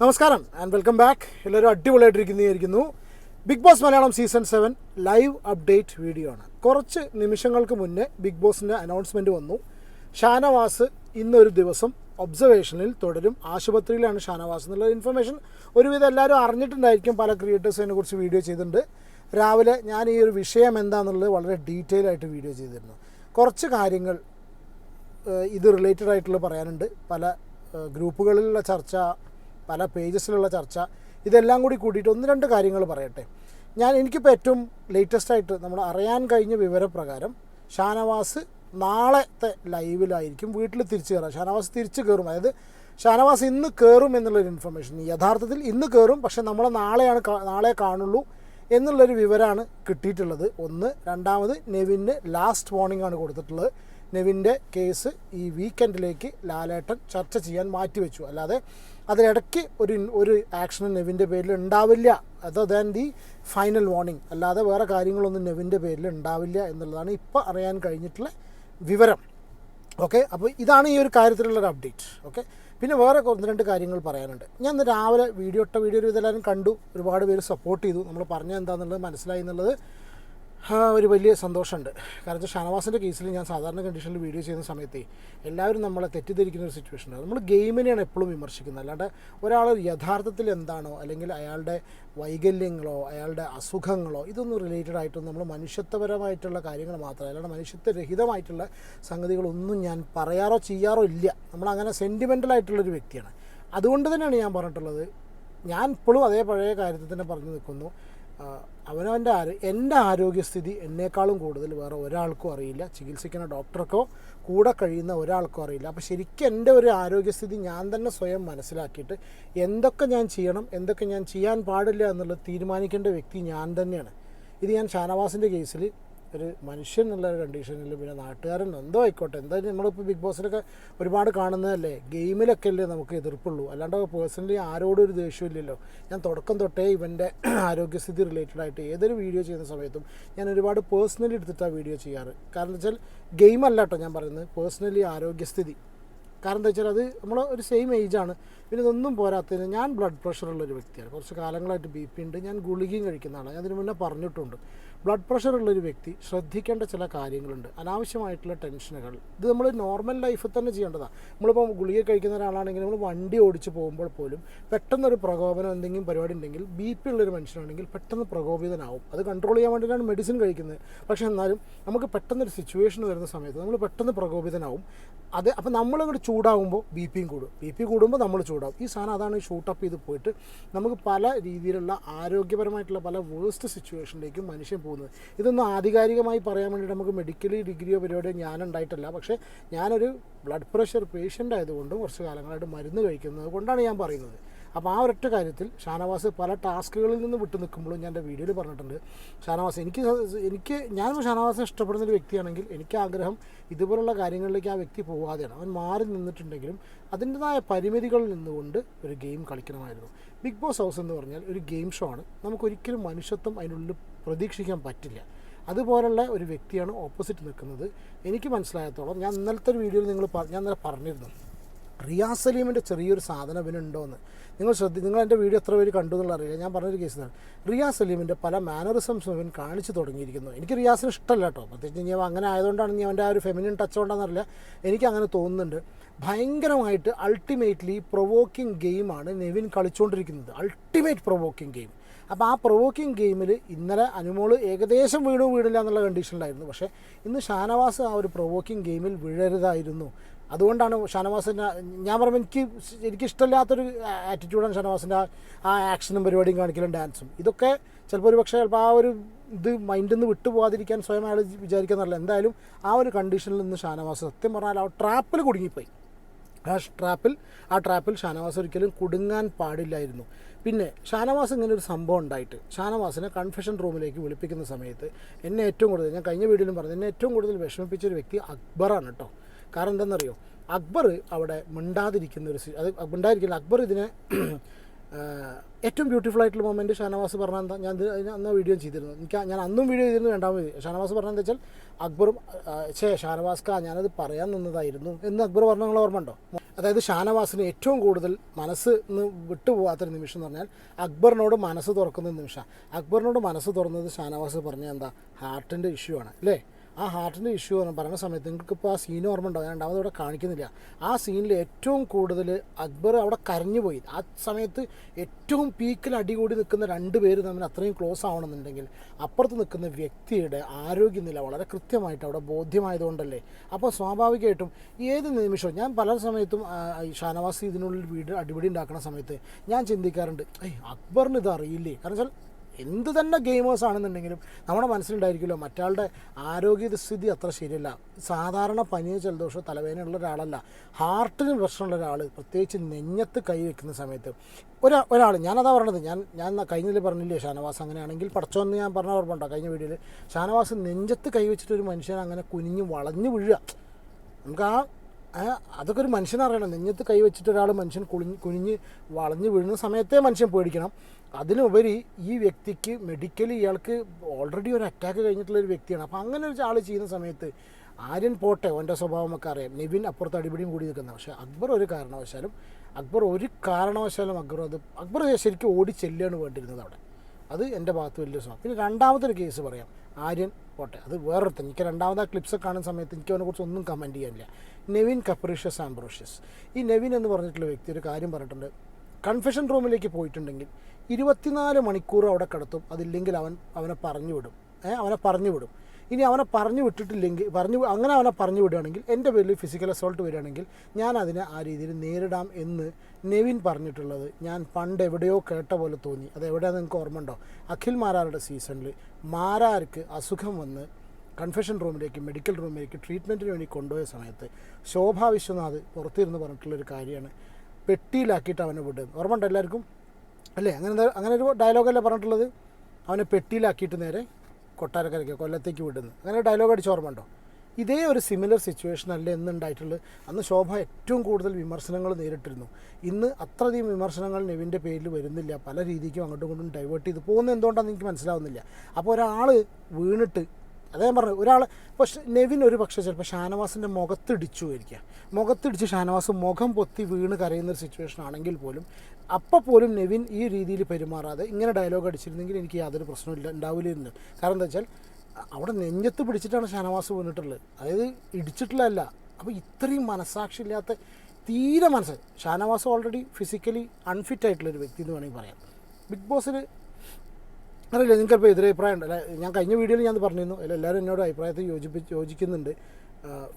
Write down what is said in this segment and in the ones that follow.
നമസ്കാരം and welcome back എല്ലാവരും അടിപൊളിയായിട്ടിരിക്കുന്നതായിരിക്കുന്നു. Bigg Boss Malayalam season seven live update video ആണ്. കുറച്ച് നിമിഷങ്ങൾക്ക് മുന്നേ ബിഗ് ബോസിന്റെ അനൗൺസ്മെന്റ് വന്നു. ഷാനവാസ് ഇന്നൊരു ദിവസം ഒബ്സർവേഷനിൽ തുടരും. ആശുപത്രിയിലാണ് ഷാനവാസ് എന്നുള്ള ഇൻഫർമേഷൻ ഒരുവിധം എല്ലാവരും അറിഞ്ഞിട്ടുണ്ടായിരിക്കും പല ക്രിയേറ്റേഴ്സിനെ കുറിച്ച് വീഡിയോ ചെയ്തിട്ടുണ്ട്. രാവിലെ ഞാൻ ഈ ഒരു വിഷയം എന്താണെന്നുള്ളത് വളരെ ഡീറ്റെയിൽ ആയിട്ട് വീഡിയോ ചെയ്തിരുന്നു. കുറച്ച് കാര്യങ്ങൾ ഇത് റിലേറ്റഡ് ആയിട്ടുള്ള പറയാനുണ്ട്. പല ഗ്രൂപ്പുകളിലുള്ള ചർച്ച പല പേജസിലുള്ള ചർച്ച ഇതെല്ലാം കൂടി കൂട്ടിയിട്ട് ഒന്ന് രണ്ട് കാര്യങ്ങൾ പറയട്ടെ. ഞാൻ എനിക്കിപ്പോൾ ഏറ്റവും ലേറ്റസ്റ്റ് ആയിട്ട് നമ്മൾ അറിയാൻ കഴിഞ്ഞ വിവരപ്രകാരം ഷാനവാസ് നാളത്തെ ലൈവിലായിരിക്കും വീട്ടിൽ തിരിച്ചു കയറുക. ഷാനവാസ് തിരിച്ചു കയറും. അതായത് ഷാനവാസ് ഇന്ന് കയറും എന്നുള്ളൊരു ഇൻഫർമേഷൻ യഥാർത്ഥത്തിൽ ഇന്ന് കയറും പക്ഷെ നമ്മൾ നാളെയാണ് നാളെ കാണുള്ളൂ എന്നുള്ളൊരു വിവരമാണ് കിട്ടിയിട്ടുള്ളത്. ഒന്ന്. രണ്ടാമത് നെവിന് ലാസ്റ്റ് വാർണിംഗ് ആണ് കൊടുത്തിട്ടുള്ളത്. നെവിന്റെ കേസ് ഈ വീക്കെൻഡിലേക്ക് ലാലേട്ടൻ ചർച്ച ചെയ്യാൻ മാറ്റിവെച്ചു. അല്ലാതെ അതിനിടയ്ക്ക് ഒരു ഒരു ആക്ഷനും നെവിന്റെ പേരിൽ ഉണ്ടാവില്ല. Other than the final warning അല്ലാതെ വേറെ കാര്യങ്ങളൊന്നും നെവിന്റെ പേരിൽ ഉണ്ടാവില്ല എന്നുള്ളതാണ് ഇപ്പോൾ അറിയാൻ കഴിഞ്ഞിട്ടുള്ള വിവരം. ഓക്കെ അപ്പോൾ ഇതാണ് ഈ ഒരു കാര്യത്തിലുള്ളൊരു അപ്ഡേറ്റ് ഓക്കെ പിന്നെ വേറെ ഒന്ന് രണ്ട് കാര്യങ്ങൾ പറയാനുണ്ട്. ഞാൻ ഇന്ന് രാവിലെ വീഡിയോ ഇട്ട വീഡിയോ ഒരു ഇതെല്ലാവരും കണ്ടു. ഒരുപാട് പേര് സപ്പോർട്ട് ചെയ്തു. നമ്മൾ പറഞ്ഞ എന്താണെന്നുള്ളത് മനസ്സിലായി എന്നുള്ളത് ഒരു വലിയ സന്തോഷമുണ്ട്. കാരണം ഷാനവാസിന്റെ കേസിൽ ഞാൻ സാധാരണ കണ്ടീഷനിൽ വീഡിയോ ചെയ്യുന്ന സമയത്ത് എല്ലാവരും നമ്മളെ തെറ്റിദ്ധരിക്കുന്ന ഒരു സിറ്റുവേഷൻ ഉണ്ട് നമ്മൾ ഗെയിമിനെയാണ് എപ്പോഴും വിമർശിക്കുന്നത്. അല്ലാണ്ട് ഒരാൾ യഥാർത്ഥത്തിൽ എന്താണോ അല്ലെങ്കിൽ അയാളുടെ വൈകല്യങ്ങളോ അയാളുടെ അസുഖങ്ങളോ ഇതൊന്നും റിലേറ്റഡ് ആയിട്ടൊന്നും നമ്മൾ മനുഷ്യത്വപരമായിട്ടുള്ള കാര്യങ്ങൾ മാത്രമല്ല അല്ലാണ്ട് മനുഷ്യത്വരഹിതമായിട്ടുള്ള സംഗതികളൊന്നും ഞാൻ പറയാറോ ചെയ്യാറോ ഇല്ല. നമ്മളങ്ങനെ സെന്റിമെന്റൽ ആയിട്ടുള്ളൊരു വ്യക്തിയാണ്. അതുകൊണ്ട് തന്നെയാണ് ഞാൻ പറഞ്ഞിട്ടുള്ളത്. ഞാൻ ഇപ്പോഴും അതേ പഴയ കാര്യത്തിൽ തന്നെ പറഞ്ഞു നിൽക്കുന്നു. അവനവന്റെ എന്റെ ആരോഗ്യസ്ഥിതി എന്നേക്കാളും കൂടുതൽ വേറെ ഒരാൾക്കും അറിയില്ല. ചികിത്സിക്കുന്ന ഡോക്ടർക്കോ കൂടെ കഴിയുന്ന ഒരാൾക്കും അറിയില്ല. അപ്പോൾ ശരിക്കും എന്റെ ഒരു ആരോഗ്യസ്ഥിതി ഞാൻ തന്നെ സ്വയം മനസ്സിലാക്കിയിട്ട് എന്തൊക്കെ ഞാൻ ചെയ്യണം എന്തൊക്കെ ഞാൻ ചെയ്യാൻ പാടില്ല എന്നുള്ളത് തീരുമാനിക്കേണ്ട വ്യക്തി ഞാൻ തന്നെയാണ്. ഇത് ഞാൻ ഷാനവാസിന്റെ കേസിൽ ഒരു മനുഷ്യൻ എന്നുള്ള ഒരു കണ്ടീഷനിൽ പിന്നെ നാട്ടുകാരൻ എന്തോ ആയിക്കോട്ടെ. എന്തായാലും നമ്മളിപ്പോൾ ബിഗ് ബോസിലൊക്കെ ഒരുപാട് കാണുന്നതല്ലേ? ഗെയിമിലൊക്കെ അല്ലേ നമുക്ക് എതിർപ്പുള്ളൂ. അല്ലാണ്ട് പേഴ്സണലി ആരോടും ഒരു ദേഷ്യമില്ലല്ലോ. ഞാൻ തുടക്കം തൊട്ടേ ഇവന്റെ ആരോഗ്യസ്ഥിതി റിലേറ്റഡ് ആയിട്ട് ഏതൊരു വീഡിയോ ചെയ്യുന്ന സമയത്തും ഞാൻ ഒരുപാട് പേഴ്സണലി എടുത്തിട്ടാണ് വീഡിയോ ചെയ്യാറ്. കാരണം എന്താ വെച്ചാൽ ഗെയിം അല്ല കേട്ടോ ഞാൻ പറയുന്നത്. പേഴ്സണലി ആരോഗ്യസ്ഥിതി. കാരണം എന്താ വെച്ചാൽ അത് നമ്മൾ ഒരു സെയിം ഏജാണ് പിന്നെ ഇതൊന്നും പോരാത്തതിന് ഞാൻ ബ്ലഡ് പ്രഷറുള്ളൊരു വ്യക്തിയാണ്. കുറച്ച് കാലങ്ങളായിട്ട് ബി പി ഉണ്ട്. ഞാൻ ഗുളികയും കഴിക്കുന്ന ആളാണ്. അതിന് മുന്നേ പറഞ്ഞിട്ടുണ്ട്. ബ്ലഡ് പ്രഷർ ഉള്ളൊരു വ്യക്തി ശ്രദ്ധിക്കേണ്ട ചില കാര്യങ്ങളുണ്ട്. അനാവശ്യമായിട്ടുള്ള ടെൻഷനുകൾ ഇത് നമ്മൾ നോർമൽ ലൈഫിൽ തന്നെ ചെയ്യേണ്ടതാണ് നമ്മളിപ്പോൾ ഗുളിക കഴിക്കുന്ന ഒരാളാണെങ്കിൽ നമ്മൾ വണ്ടി ഓടിച്ച് പോകുമ്പോൾ പോലും പെട്ടെന്നൊരു പ്രകോപനം എന്തെങ്കിലും പരിപാടി ഉണ്ടെങ്കിൽ ബി പി ഉള്ളൊരു മനുഷ്യനാണെങ്കിൽ പെട്ടെന്ന് പ്രകോപിതനാവും. അത് കൺട്രോൾ ചെയ്യാൻ വേണ്ടിയിട്ടാണ് മെഡിസിൻ കഴിക്കുന്നത്. പക്ഷേ എന്നാലും നമുക്ക് പെട്ടെന്നൊരു സിറ്റുവേഷൻ വരുന്ന സമയത്ത് നമ്മൾ പെട്ടെന്ന് പ്രകോപിതനാവും. അത് അപ്പോൾ നമ്മളിങ്ങോട്ട് ചൂടാകുമ്പോൾ ബി പിയും കൂടും. ബി പി കൂടുമ്പോൾ നമ്മൾ ചൂടാവും. ഈ സാധനം അതാണ് ഷൂട്ടപ്പ് ചെയ്ത് പോയിട്ട് നമുക്ക് പല രീതിയിലുള്ള ആരോഗ്യപരമായിട്ടുള്ള പല വേഴ്സ്റ്റ് സിറ്റുവേഷനിലേക്കും മനുഷ്യൻ പോകുന്നത്. ഇതൊന്നും ആധികാരികമായി പറയാൻ വേണ്ടിയിട്ട് നമുക്ക് മെഡിക്കലി ഡിഗ്രിയോ പരിപാടിയോ ഞാനുണ്ടായിട്ടില്ല പക്ഷേ ഞാനൊരു ബ്ലഡ് പ്രഷർ പേഷ്യന്റ് ആയതുകൊണ്ടും കുറച്ച് കാലങ്ങളായിട്ട് മരുന്ന് കഴിക്കുന്നത് കൊണ്ടാണ് ഞാൻ പറയുന്നത്. അപ്പോൾ ആ ഒരൊറ്റ കാര്യത്തിൽ ഷാനവാസ് പല ടാസ്കുകളിൽ നിന്ന് വിട്ടു നിൽക്കുമ്പോഴും ഞാൻ എന്റെ വീഡിയോയിൽ പറഞ്ഞിട്ടുണ്ട്. ഷാനവാസ് എനിക്ക് എനിക്ക് ഞാൻ ഷാനവാസിനെ ഇഷ്ടപ്പെടുന്ന ഒരു വ്യക്തിയാണെങ്കിൽ എനിക്ക് ആഗ്രഹം ഇതുപോലുള്ള കാര്യങ്ങളിലേക്ക് ആ വ്യക്തി പോവാതെയാണ്. അവൻ മാറി നിന്നിട്ടുണ്ടെങ്കിലും അതിന്റെതായ പരിമിതികളിൽ നിന്നുകൊണ്ട് ഒരു ഗെയിം കളിക്കണമായിരുന്നു. ബിഗ് ബോസ് ഹൗസ് എന്ന് പറഞ്ഞാൽ ഒരു ഗെയിം ഷോ ആണ്. നമുക്കൊരിക്കലും മനുഷ്യത്വം അതിനുള്ളിൽ പ്രതീക്ഷിക്കാൻ പറ്റില്ല. അതുപോലുള്ള ഒരു വ്യക്തിയാണ് ഓപ്പോസിറ്റ് നിൽക്കുന്നത്. എനിക്ക് മനസ്സിലായത്തോളം ഞാൻ ഇന്നലത്തെ ഒരു വീഡിയോയിൽ നിങ്ങൾ ഞാൻ ഇന്നലെ പറഞ്ഞിരുന്നു. റിയാസ് സലീമിന്റെ ചെറിയൊരു സാധനം ഇവനുണ്ടോയെന്ന് നിങ്ങൾ ശ്രദ്ധി നിങ്ങൾ എന്റെ വീഡിയോ എത്ര പേര് കണ്ടു എന്നുള്ള അറിയില്ല. ഞാൻ പറഞ്ഞൊരു കേസിലാണ് റിയാസ് സലീമിന്റെ പല മാനറിസംസും ഇവൻ കാണിച്ചു തുടങ്ങിയിരിക്കുന്നു. എനിക്ക് റിയാസിന് ഇഷ്ടമല്ല കേട്ടോ. പ്രത്യേകിച്ച് ഞാൻ അങ്ങനെ ആയതുകൊണ്ടാണ് ഞാൻ അവന്റെ ആ ഒരു ഫെമിനിൻ ടച്ച് കൊണ്ടാണെന്നറിയില്ല എനിക്ക് അങ്ങനെ തോന്നുന്നുണ്ട്. ഭയങ്കരമായിട്ട് അൾട്ടിമേറ്റ്ലി പ്രൊവോക്കിംഗ് ഗെയിമാണ് നെവിൻ കളിച്ചുകൊണ്ടിരിക്കുന്നത് അൾട്ടിമേറ്റ് പ്രൊവോക്കിംഗ് ഗെയിം അപ്പോൾ ആ പ്രൊവോക്കിംഗ് ഗെയിമിൽ ഇന്നലെ അനുമോൾ ഏകദേശം വീണു വീടില്ല എന്നുള്ള കണ്ടീഷനിലായിരുന്നു പക്ഷേ ഇന്ന് ഷാനവാസ് ആ ഒരു പ്രൊവോക്കിംഗ് ഗെയിമിൽ വീഴരുതായിരുന്നു. അതുകൊണ്ടാണ് ഷാനവാസിന്റെ ഞാൻ പറയുമ്പോൾ എനിക്ക് എനിക്കിഷ്ടമില്ലാത്തൊരു ആറ്റിറ്റ്യൂഡാണ് ഷാനവാസിന്റെ ആ- ആക്ഷനും പരിപാടിയും കാണിക്കലും ഡാൻസും ഇതൊക്കെ ചിലപ്പോൾ ഒരു പക്ഷേ ചിലപ്പോൾ ആ ഒരു ഇത് മൈൻഡിൽ നിന്ന് വിട്ടു പോകാതിരിക്കാൻ സ്വയം അയാൾ വിചാരിക്കുന്നതല്ല എന്തായാലും ആ ഒരു കണ്ടീഷനിൽ നിന്ന് ഷാനവാസ് സത്യം പറഞ്ഞാൽ ആ ട്രാപ്പിൽ കുടുങ്ങിപ്പോയി. ആ ട്രാപ്പിൽ ആ ട്രാപ്പിൽ ഷാനവാസ് ഒരിക്കലും കുടുങ്ങാൻ പാടില്ലായിരുന്നു. പിന്നെ ഷാനവാസ് ഇങ്ങനെ ഒരു സംഭവം ഉണ്ടായിട്ട് ഷാനവാസിനെ കൺഫെഷൻ റൂമിലേക്ക് വിളിപ്പിക്കുന്ന സമയത്ത് എന്നെ ഏറ്റവും കൂടുതൽ ഞാൻ കഴിഞ്ഞ വീഡിയോയിലും പറഞ്ഞു എന്നെ ഏറ്റവും കൂടുതൽ വിഷമിപ്പിച്ച ഒരു വ്യക്തി അക്ബറാണ് കേട്ടോ. കാരണം എന്താണെന്നറിയോ? അക്ബർ അവിടെ മിണ്ടാതിരിക്കുന്ന ഒരു അത് മിണ്ടാതിരിക്കുന്ന അക്ബർ ഇതിനെ ഏറ്റവും ബ്യൂട്ടിഫുൾ ആയിട്ടുള്ള മൊമെന്റ് ഷാനവാസ് പറഞ്ഞ എന്താ ഞാൻ അന്ന് വീഡിയോ ചെയ്തിരുന്നു. എനിക്ക് ഞാൻ അന്നും വീഡിയോ ചെയ്തിരുന്നു രണ്ടാമത് ഷാനവാസ് പറഞ്ഞത് വെച്ചാൽ അക്ബറും ഛേ ഷാനവാസ് കാ ഞാനത് പറയാൻ നിന്നതായിരുന്നു എന്ന് അക്ബർ പറഞ്ഞ നിങ്ങൾ ഓർമ്മ ഉണ്ടോ? അതായത് ഷാനവാസിന് ഏറ്റവും കൂടുതൽ മനസ്സ് നിന്ന് വിട്ടുപോകാത്തൊരു നിമിഷം എന്ന് പറഞ്ഞാൽ അക്ബറിനോട് മനസ്സ് തുറക്കുന്ന നിമിഷം അക്ബറിനോട് മനസ്സ് തുറന്നത് ഷാനവാസ് പറഞ്ഞ എന്താ? ഹാർട്ടിന്റെ ഇഷ്യൂ ആണ്. അല്ലേ? ആ ഹാർട്ടിന്റെ ഇഷ്യൂ എന്ന് പറയുന്ന സമയത്ത് നിങ്ങൾക്കിപ്പോൾ ആ സീൻ ഓർമ്മ ഉണ്ടാവും ഞാൻ ഇവിടെ കാണിക്കുന്നില്ല. ആ സീനിൽ ഏറ്റവും കൂടുതൽ അക്ബർ അവിടെ കരഞ്ഞു പോയി. ആ സമയത്ത് ഏറ്റവും പീക്കിൽ അടികൂടി നിൽക്കുന്ന രണ്ട് പേര് തമ്മിൽ അത്രയും ക്ലോസ് ആവണമെന്നുണ്ടെങ്കിൽ അപ്പുറത്ത് നിൽക്കുന്ന വ്യക്തിയുടെ ആരോഗ്യനില വളരെ കൃത്യമായിട്ട് അവിടെ ബോധ്യമായതുകൊണ്ടല്ലേ? അപ്പോൾ സ്വാഭാവികമായിട്ടും ഏത് നിമിഷവും ഞാൻ പല സമയത്തും ഷാനവാസി ഇതിനുള്ളിൽ വീട് അടിപിടി ഉണ്ടാക്കുന്ന സമയത്ത് ഞാൻ ചിന്തിക്കാറുണ്ട് ഏയ് അക്ബറിന് ഇത് അറിയില്ലേ? കാരണം വെച്ചാൽ എന്ത് തന്നെ ഗെയിമേഴ്സ് ആണെന്നുണ്ടെങ്കിലും നമ്മുടെ മനസ്സിലുണ്ടായിരിക്കുമല്ലോ മറ്റാളുടെ ആരോഗ്യസ്ഥിതി അത്ര ശരിയല്ല. സാധാരണ പനിയോ ജലദോഷമോ തലവേദനയുള്ള ഒരാളല്ല. ഹാർട്ടിന് പ്രശ്നമുള്ള ഒരാൾ പ്രത്യേകിച്ച് നെഞ്ഞത്ത് കൈ വെക്കുന്ന സമയത്ത്. ഒരാ ഒരാൾ ഞാനതാ പറഞ്ഞത് ഞാൻ ഞാൻ കഴിഞ്ഞതിൽ പറഞ്ഞില്ലേ ഷാനവാസ്? അങ്ങനെയാണെങ്കിൽ പടച്ചോന്ന് ഞാൻ പറഞ്ഞ ഓർമ്മ കഴിഞ്ഞ വീഡിയോയിൽ ഷാനവാസ് നെഞ്ചത്ത് കൈ വെച്ചിട്ട് ഒരു മനുഷ്യൻ അങ്ങനെ കുനിഞ്ഞ് വളഞ്ഞു വീഴുക. നമുക്ക് ആ ആ, അതൊക്കെ ഒരു മനുഷ്യനറിയണം നെഞ്ഞത്ത് കൈ വെച്ചിട്ട് ഒരാൾ മനുഷ്യൻ കുളിഞ്ഞ് കുനിഞ്ഞ് വളഞ്ഞ് വീഴുന്ന സമയത്തേ മനുഷ്യൻ പേടിക്കണം. അതിനുപരി ഈ വ്യക്തിക്ക് മെഡിക്കലി ഇയാൾക്ക് ഓൾറെഡി ഒരു അറ്റാക്ക് കഴിഞ്ഞിട്ടുള്ള ഒരു വ്യക്തിയാണ്. അപ്പോൾ അങ്ങനെ ഒരു ആൾ ചെയ്യുന്ന സമയത്ത് ആര്യൻ പോട്ടെ ഓന്റെ സ്വഭാവമൊക്കെ അറിയാം. നിവിൻ അപ്പുറത്ത് അടിപിടിയും കൂടി നിൽക്കുന്ന. പക്ഷേ അക്ബർ ഒരു കാരണവശാലും അക്ബർ ഒരു കാരണവശാലും അക്ബർ അത് അക്ബർ ശരിക്കും ഓടി ചെല്ലുകയാണ് വേണ്ടിയിരുന്നത് അവിടെ. അത് എന്റെ ഭാഗത്ത് വലിയ സ്വഭാവം. പിന്നെ രണ്ടാമത്തൊരു കേസ് പറയാം. ആര്യൻ പോട്ടെ അത് വേറൊരുത്തൻ. എനിക്ക് രണ്ടാമത്തെ ആ ക്ലിപ്സ് കാണുന്ന സമയത്ത് എനിക്ക് അവനെക്കുറിച്ച് ഒന്നും കമന്റ് ചെയ്യാനില്ല. നെവിൻ കപ്രീഷ്യസ് ആംബ്രോഷ്യസ്. ഈ നെവിൻ എന്ന് പറഞ്ഞിട്ടുള്ള വ്യക്തി ഒരു കാര്യം പറഞ്ഞിട്ടുണ്ട്. കൺഫെഷൻ റൂമിലേക്ക് പോയിട്ടുണ്ടെങ്കിൽ ഇരുപത്തിനാല് മണിക്കൂർ അവിടെ കിടത്തും. അതില്ലെങ്കിൽ അവൻ അവനെ പറഞ്ഞു വിടും. അവനെ പറഞ്ഞു വിടും. ഇനി അവനെ പറഞ്ഞു വിട്ടിട്ടില്ലെങ്കിൽ പറഞ്ഞു അങ്ങനെ അവനെ പറഞ്ഞു വിടുകയാണെങ്കിൽ എന്റെ പേരിൽ ഫിസിക്കൽ അസോൾട്ട് വരികയാണെങ്കിൽ ഞാൻ അതിനെ ആ രീതിയിൽ നേരിടാം എന്ന് നെവിൻ പറഞ്ഞിട്ടുള്ളത് ഞാൻ പണ്ട് എവിടെയോ കേട്ട പോലെ തോന്നി. അത് എവിടെയാണെന്ന് നിങ്ങൾക്ക് ഓർമ്മ ഉണ്ടോ അഖിൽ മാരാരുടെ സീസണിൽ മാരാർക്ക് അസുഖം വന്ന് കൺഫെഷൻ റൂമിലേക്ക് മെഡിക്കൽ റൂമിലേക്ക് ട്രീറ്റ്മെന്റിന് വേണ്ടി കൊണ്ടുപോയ സമയത്ത് ശോഭ വിശ്വനാഥ് പുറത്തിരുന്ന് പറഞ്ഞിട്ടുള്ളൊരു കാര്യമാണ്. പെട്ടിയിലാക്കിയിട്ട് അവനെ വിടുന്നത്. ഓർമ്മ ഉണ്ട് എല്ലാവർക്കും? അല്ലേ? അങ്ങനെ അങ്ങനെ ഒരു ഡയലോഗല്ലേ പറഞ്ഞിട്ടുള്ളത്? അവനെ പെട്ടിയിലാക്കിയിട്ട് നേരെ കൊട്ടാരക്കരയ്ക്ക് കൊല്ലത്തേക്ക് വിടുന്നു അങ്ങനെ ഡയലോഗ് അടിച്ച് ഓർമ്മ ഉണ്ടോ ഇതേ ഒരു സിമിലർ സിറ്റുവേഷൻ അല്ലേ എന്നുണ്ടായിട്ടുള്ളത് അന്ന് ശോഭ ഏറ്റവും കൂടുതൽ വിമർശനങ്ങൾ നേരിട്ടിരുന്നു. ഇന്ന് അത്രയധികം വിമർശനങ്ങൾ നെവിന്റെ പേരിൽ വരുന്നില്ല. പല രീതിക്കും അങ്ങോട്ടും ഇങ്ങോട്ടും ഡൈവേർട്ട് ചെയ്ത് പോകുന്നത് എന്തുകൊണ്ടാണെന്ന് എനിക്ക് മനസ്സിലാവുന്നില്ല. അപ്പോൾ ഒരാൾ വീണിട്ട് അതേ പറഞ്ഞു ഒരാൾ പക്ഷെ നെവിൻ ഒരു പക്ഷേ ചിലപ്പോൾ ഷാനവാസിന്റെ മുഖത്തിടിച്ചു ആയിരിക്കാം. മുഖത്തിടിച്ച് ഷാനവാസ് മുഖം പൊത്തി വീണ് കരയുന്ന ഒരു സിറ്റുവേഷൻ ആണെങ്കിൽ പോലും അപ്പോൾ പോലും നെവിൻ ഈ രീതിയിൽ പെരുമാറാതെ ഇങ്ങനെ ഡയലോഗ് അടിച്ചിരുന്നെങ്കിൽ എനിക്ക് യാതൊരു പ്രശ്നമില്ല ഉണ്ടാവില്ലായിരുന്നു. കാരണം എന്താ വെച്ചാൽ അവിടെ നെഞ്ഞത്ത് പിടിച്ചിട്ടാണ് ഷാനവാസ് വീണിട്ടുള്ളത് അതായത് ഇടിച്ചിട്ടുള്ളതല്ല അപ്പോൾ ഇത്രയും മനസ്സാക്ഷിയില്ലാത്ത തീരെ മനസ്സ്. ഷാനവാസ് ഓൾറെഡി ഫിസിക്കലി അൺഫിറ്റ് ആയിട്ടുള്ളൊരു വ്യക്തി എന്ന് വേണമെങ്കിൽ പറയാം. ബിഗ് ബോസിൽ അറിയില്ല നിങ്ങൾക്കിപ്പോൾ എതിരഭിപ്രായം ഉണ്ട് അല്ലെ ഞാൻ കഴിഞ്ഞ വീഡിയോയിൽ ഞാൻ പറഞ്ഞിരുന്നു എല്ലാവരും എന്നോട് അഭിപ്രായത്തിൽ യോജിപ്പിച്ച് യോജിക്കുന്നുണ്ട്.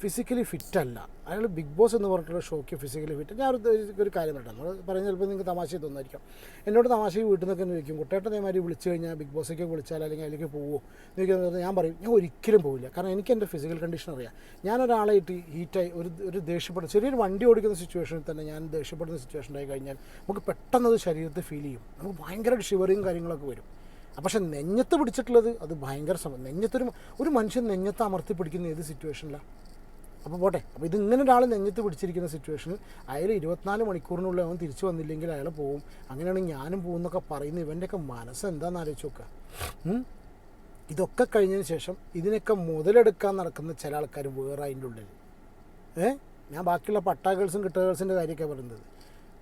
ഫിസിക്കലി ഫിറ്റല്ല അയാൾ ബിഗ് ബോസ് എന്ന് പറഞ്ഞിട്ടുള്ള ഷോക്ക് ഫിസിക്കലി ഫിറ്റ് ഞാൻ ഒരു കാര്യം കേട്ടോ നമ്മൾ പറയുന്നത് ചിലപ്പോൾ നിങ്ങൾക്ക് തമാശ തോന്നായിരിക്കും. എന്നോട് തമാശ വീട്ടിൽ നിന്നൊക്കെ ചോദിക്കും കുട്ടേട്ടൻ അതേമാതിരി വിളിച്ചു കഴിഞ്ഞാൽ ബിഗ് ബോസൊക്കെ വിളിച്ചാൽ അല്ലെങ്കിൽ അതിലേക്ക് പോവുമോ ചോദിക്കുന്നത് ഞാൻ പറയും ഞാൻ ഒരിക്കലും പോവില്ല. കാരണം എനിക്ക് എന്റെ ഫിസിക്കൽ കണ്ടീഷൻ അറിയാം. ഞാൻ ഒരാളായിട്ട് ഹീറ്റായി ഒരു ഒരു ദേഷ്യപ്പെടുന്ന ചെറിയൊരു വണ്ടി ഓടിക്കുന്ന സിറ്റുവേഷനിൽ തന്നെ ഞാൻ ദേഷ്യപ്പെടുന്ന സിറ്റുവേഷൻ ആയി കഴിഞ്ഞാൽ നമുക്ക് പെട്ടെന്ന് അത് ശരീരത്തിൽ ഫീൽ ചെയ്യും. നമുക്ക് ഭയങ്കര ഷിവറിയും കാര്യങ്ങളൊക്കെ വരും. പക്ഷെ നെഞ്ഞത്ത് പിടിച്ചിട്ടുള്ളത് അത് ഭയങ്കര സമയം നെഞ്ഞത്തൊരു ഒരു മനുഷ്യൻ നെഞ്ഞത്ത് അമർത്തി പിടിക്കുന്ന ഏത് സിറ്റുവേഷനിലാണ് അപ്പോൾ പോട്ടെ. അപ്പോൾ ഇത് ഇങ്ങനെ ഒരാൾ നെഞ്ഞത്ത് പിടിച്ചിരിക്കുന്ന സിറ്റുവേഷനിൽ അയാൾ ഇരുപത്തിനാല് മണിക്കൂറിനുള്ളിൽ അവൻ തിരിച്ചു വന്നില്ലെങ്കിൽ അയാൾ പോവും. അങ്ങനെയാണെങ്കിൽ ഞാനും പോകുന്നൊക്കെ പറയുന്ന ഇവന്റെയൊക്കെ മനസ്സ് എന്താണെന്ന് ആലോചിച്ച് നോക്കുക? ഇതൊക്കെ കഴിഞ്ഞതിന് ശേഷം ഇതിനൊക്കെ മുതലെടുക്കാൻ നടക്കുന്ന ചില ആൾക്കാർ വേറെ അതിന്റെ ഉള്ളിൽ ഏ? ഞാൻ ബാക്കിയുള്ള പട്ടാ ഗേൾസും കിട്ട ഗേൾസിന്റെ കാര്യമൊക്കെ പറയുന്നത്.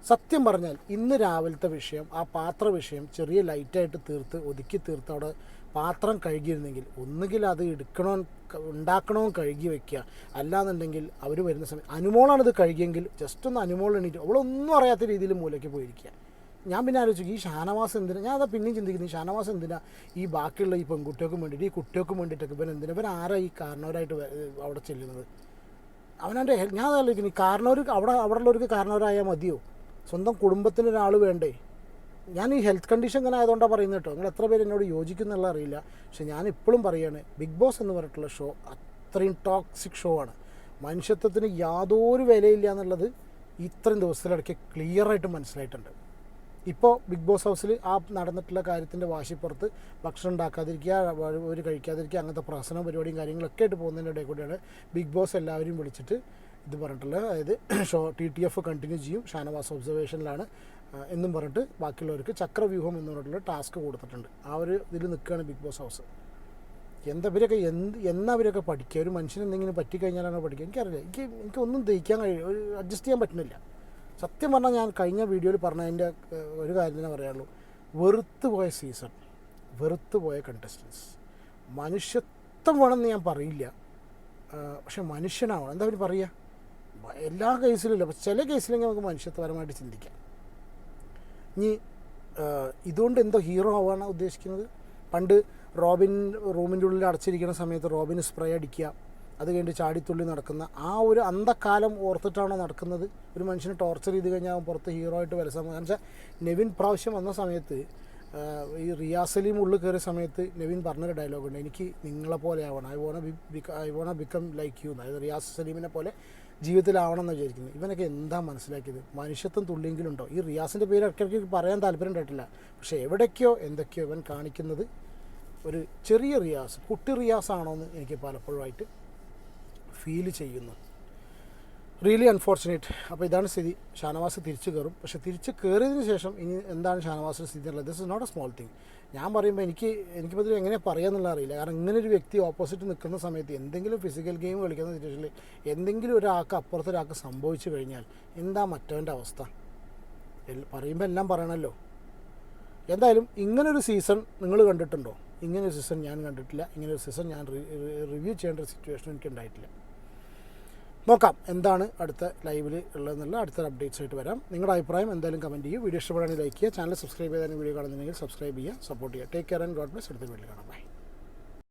സത്യം പറഞ്ഞാൽ ഇന്ന് രാവിലത്തെ വിഷയം ആ പാത്ര വിഷയം ചെറിയ ലൈറ്റായിട്ട് തീർത്ത് ഒതുക്കി തീർത്ത് അവിടെ പാത്രം കഴുകിയിരുന്നെങ്കിൽ ഒന്നുകിൽ അത് എടുക്കണോ ഉണ്ടാക്കണോ കഴുകി വെക്കുക. അല്ലാന്നുണ്ടെങ്കിൽ അവർ വരുന്ന സമയം അനുമോളാണ് ഇത് കഴുകിയെങ്കിൽ ജസ്റ്റ് ഒന്ന് അനുമോൾ എണീറ്റ് അവളൊന്നും അറിയാത്ത രീതിയിൽ മൂലയ്ക്ക് പോയിരിക്കുക. ഞാൻ പിന്നെ ആലോചിച്ചു ഈ ഷാനവാസ് എന്തിനാ? ഞാൻ അതാ പിന്നെയും ചിന്തിക്കുന്നു ഈ ഷാനവാസ് എന്തിനാ ഈ ബാക്കിയുള്ള ഈ പെൺകുട്ടികൾക്കും വേണ്ടിയിട്ട് ഈ കുട്ടികൾക്കും വേണ്ടിയിട്ടൊക്കെ ഇവൻ എന്തിനാ? ഇവൻ ആരാ ഈ കാരണവരായിട്ട് അവിടെ ചെല്ലുന്നത്? അവനവന്റെ ഞാൻ ആലോചിക്കുന്നു കാരണവർ അവിടെ അവിടെ ഉള്ളവർക്ക് കാരണവരായാൽ മതിയോ? സ്വന്തം കുടുംബത്തിന് ഒരാൾ വേണ്ടേ? ഞാൻ ഈ ഹെൽത്ത് കണ്ടീഷൻ ഇങ്ങനെ ആയതുകൊണ്ടാണ് പറയുന്നത് കേട്ടോ. നിങ്ങൾ എത്ര പേര് എന്നോട് യോജിക്കുന്നുള്ള അറിയില്ല. പക്ഷെ ഞാൻ ഇപ്പോഴും പറയുകയാണ് ബിഗ് ബോസ് എന്ന് പറഞ്ഞിട്ടുള്ള ഷോ അത്രയും ടോക്സിക് ഷോ ആണ്. മനുഷ്യത്വത്തിന് യാതൊരു വിലയില്ല എന്നുള്ളത് ഇത്രയും ദിവസത്തിലിടയ്ക്ക് ക്ലിയറായിട്ട് മനസ്സിലായിട്ടുണ്ട്. ഇപ്പോൾ ബിഗ് ബോസ് ഹൗസിൽ ആ നടന്നിട്ടുള്ള കാര്യത്തിന്റെ വാശിപ്പുറത്ത് ഭക്ഷണം ഉണ്ടാക്കാതിരിക്കുക ഒരു കഴിക്കാതിരിക്കുക അങ്ങനത്തെ പ്രശ്നം പരിപാടിയും കാര്യങ്ങളൊക്കെ ആയിട്ട് പോകുന്നതിന്റെ ഇടയിൽ കൂടിയാണ് ബിഗ് ബോസ് എല്ലാവരും വിളിച്ചിട്ട് ഇത് പറഞ്ഞിട്ടുള്ളത് അതായത് show T T F continue ചെയ്യും. ഷാനവാസ് ഒബ്സർവേഷനിലാണ് എന്നും പറഞ്ഞിട്ട് ബാക്കിയുള്ളവർക്ക് ചക്രവ്യൂഹം എന്ന് പറഞ്ഞിട്ടുള്ള ടാസ്ക് കൊടുത്തിട്ടുണ്ട്. ആ ഒരു ഇതിൽ നിൽക്കുകയാണ് ബിഗ് ബോസ് ഹൗസ് എന്താ ഇവരൊക്കെ എന്ത് എന്നാ ഇവരൊക്കെ പഠിക്കുക? ഒരു മനുഷ്യന് എന്തെങ്കിലും പറ്റിക്കഴിഞ്ഞാലാണോ പഠിക്കുക? എനിക്കറിയില്ല. എനിക്ക് എനിക്കൊന്നും ദഹിക്കാൻ കഴിയും ഒരു അഡ്ജസ്റ്റ് ചെയ്യാൻ പറ്റുന്നില്ല. സത്യം പറഞ്ഞാൽ ഞാൻ കഴിഞ്ഞ വീഡിയോയിൽ പറഞ്ഞതിന്റെ ഒരു കാര്യം തന്നെ പറയാനുള്ളൂ. വെറുത്ത് പോയ സീസൺ വെറുത്തു പോയ കണ്ടസ്റ്റൻസ് മനുഷ്യത്വം വേണമെന്ന് ഞാൻ പറയില്ല. പക്ഷെ മനുഷ്യനാവണം. എന്താ അവർ പറയുക എല്ലാ കേസിലും ഇല്ല. ചില കേസിലെങ്കിൽ നമുക്ക് മനുഷ്യത്വപരമായിട്ട് ചിന്തിക്കാം. ഇനി ഇതുകൊണ്ട് എന്തോ ഹീറോ ആവാണ് ഉദ്ദേശിക്കുന്നത്? പണ്ട് റോബിൻ റൂമിന്റെ ഉള്ളിൽ അടച്ചിരിക്കുന്ന സമയത്ത് റോബിന് സ്പ്രേ അടിക്കുക അത് കഴിഞ്ഞ് ചാടിത്തുള്ളി നടക്കുന്ന ആ ഒരു അന്ധക്കാലം ഓർത്തിട്ടാണോ നടക്കുന്നത്? ഒരു മനുഷ്യനെ ടോർച്ചർ ചെയ്ത് കഴിഞ്ഞാൽ അവൻ പുറത്ത് ഹീറോ ആയിട്ട് വരസാൻ കാരണം വെച്ചാൽ നെവിൻ പ്രാവശ്യം വന്ന സമയത്ത് ഈ റിയാസലിയും സലീം ഉള്ളിൽ കയറിയ സമയത്ത് നെവിൻ പറഞ്ഞൊരു ഡയലോഗുണ്ട് എനിക്ക് നിങ്ങളെ പോലെ ആവണം. I wanna be I wanna become like you അതായത് റിയാസ് സലീമിനെ പോലെ ജീവിതത്തിലാവണം എന്ന് വിചാരിക്കുന്നത്. ഇവനൊക്കെ എന്താ മനസ്സിലാക്കിയത്? മനുഷ്യത്വം തുള്ളിയെങ്കിലുണ്ടോ? ഈ റിയാസിന്റെ പേര് ഇടയ്ക്കിടയ്ക്ക് പറയാൻ താല്പര്യം ഉണ്ടായിട്ടില്ല. പക്ഷേ എവിടേക്കോ എന്തൊക്കെയോ ഇവൻ കാണിക്കുന്നത് ഒരു ചെറിയ റിയാസ് കുട്ടി റിയാസ് എന്ന് എനിക്ക് പലപ്പോഴുമായിട്ട് ഫീൽ ചെയ്യുന്നു. റിയലി അൺഫോർച്ചുനേറ്റ് അപ്പോൾ ഇതാണ് സ്ഥിതി. ഷാനവാസ് തിരിച്ചു കയറും പക്ഷേ തിരിച്ച് കയറിയതിന് ശേഷം ഇനി എന്താണ് ഷാനവാസിന്റെ സ്ഥിതി എന്നുള്ളത്? This is not a small thing ഞാൻ പറയുമ്പോൾ എനിക്ക് എനിക്കിപ്പോൾ ഇതിൽ എങ്ങനെ പറയാമെന്നുള്ള അറിയില്ല. കാരണം ഇങ്ങനെ ഒരു വ്യക്തി ഓപ്പോസിറ്റ് നിൽക്കുന്ന സമയത്ത് എന്തെങ്കിലും ഫിസിക്കൽ ഗെയിം കളിക്കുന്ന സിറ്റുവേഷനിൽ എന്തെങ്കിലും ഒരാൾക്ക് അപ്പുറത്തൊരാൾക്ക് സംഭവിച്ചു കഴിഞ്ഞാൽ എന്താ മറ്റവന്റെ അവസ്ഥ? പറയുമ്പോൾ എല്ലാം പറയണമല്ലോ എന്തായാലും ഇങ്ങനൊരു സീസൺ നിങ്ങൾ കണ്ടിട്ടുണ്ടോ? ഇങ്ങനൊരു സീസൺ ഞാൻ കണ്ടിട്ടില്ല. ഇങ്ങനൊരു സീസൺ ഞാൻ റിവ്യൂ ചെയ്യേണ്ട ഒരു സിറ്റുവേഷൻ എനിക്ക് ഉണ്ടായിട്ടില്ല. നോക്കാം എന്താണ് അടുത്ത ലൈവിൽ ഉള്ളതെന്നുള്ള അടുത്ത അപ്ഡേറ്റ്സ് ആയിട്ട് വരാം. നിങ്ങളുടെ അഭിപ്രായം എന്തായാലും കമന്റ് ചെയ്യൂ. വീഡിയോ ഇഷ്ടപ്പെടുകയാണെങ്കിൽ ലൈക്ക് ചെയ്യുക. ചാനൽ സബ്സ്ക്രൈബ് ചെയ്താൽ വീഡിയോ കാണുന്നുണ്ടെങ്കിൽ സബ്സ്ക്രൈബ് ചെയ്യുക. സപ്പോർട്ട് ചെയ്യുക. Take care and God bless അടുത്ത വീഡിയോ കാണാം. ബൈ